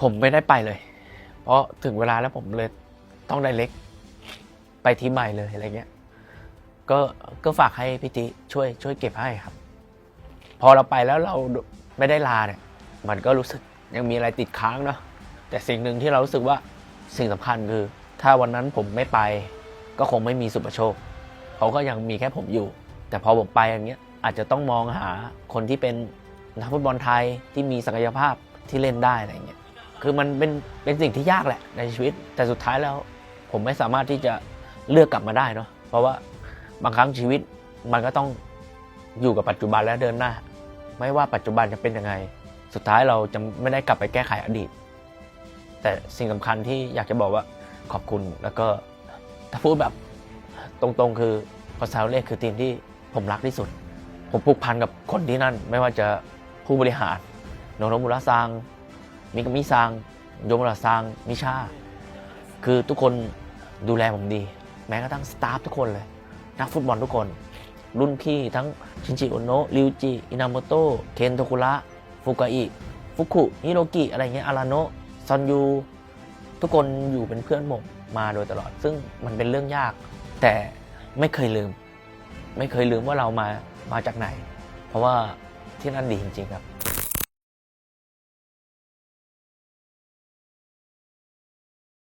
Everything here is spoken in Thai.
ผมไม่ได้ไปเลย เพราะถึงเวลาแล้วผมเลยต้องได้เล็ก ไปทีมใหม่เลยอะไรเงี้ย ก็ก็ฝากให้พี่ติช่วยช่วยเก็บให้ครับ พอเราไปแล้วเราไม่ได้ลาเนี่ย มันก็รู้สึกยังมีอะไรติดค้างเนาะแต่สิ่งหนึ่งที่เรารู้สึกว่าสิ่งสำคัญคือ ถ้าวันนั้นผมไม่ไปก็คงไม่มีสุประโชคเขาก็ยังมีแค่ผมอยู่ แต่พอผมไปอย่างเงี้ยอาจจะต้องมองหาคนที่เป็นนักฟุตบอลไทยที่มีศักยภาพที่เล่นได้อะไรเงี้ย คือมันเป็นเป็นสิ่งที่ยากแหละในชีวิต แต่สุดท้ายแล้ว ผมไม่สามารถที่จะเลือกกลับมาได้เนาะเพราะว่าบางครั้งชีวิตมันก็ต้องอยู่กับปัจจุบันและเดินหน้า ไม่ว่าปัจจุบันจะเป็นยังไง สุดท้ายเราจะไม่ได้กลับไปแก้ไขอดีต แต่สิ่งสำคัญที่อยากจะบอกว่าขอบคุณแล้วก็ถ้าพูดแบบตรงๆ คือพอซาเล่คือทีมที่ผมรักที่สุด ผมผูกพันกับคนที่นั่น ไม่ว่าจะผู้บริหารโนโนมุระซัง มิกมิซังโยมุระซังมิชา คือทุกคนดูแลผมดี แม้กระทั่งสตาฟทุกคนเลย นักฟุตบอลทุกคน รุ่นพี่ทั้งชินจิโอโนะริวจิ อินามโตะเคนโทคุระฟุกาอิฟุคุฮิโรกิอะไรเงี้ยอาราโนะซอนยูทุกคนอยู่เป็นเพื่อนผมมาโดยตลอด ซึ่งมันเป็นเรื่องยาก แต่ไม่เคยลืม ไม่เคยลืมว่าเรามามาจากไหน เพราะว่าที่นั่นดีจริงๆครับ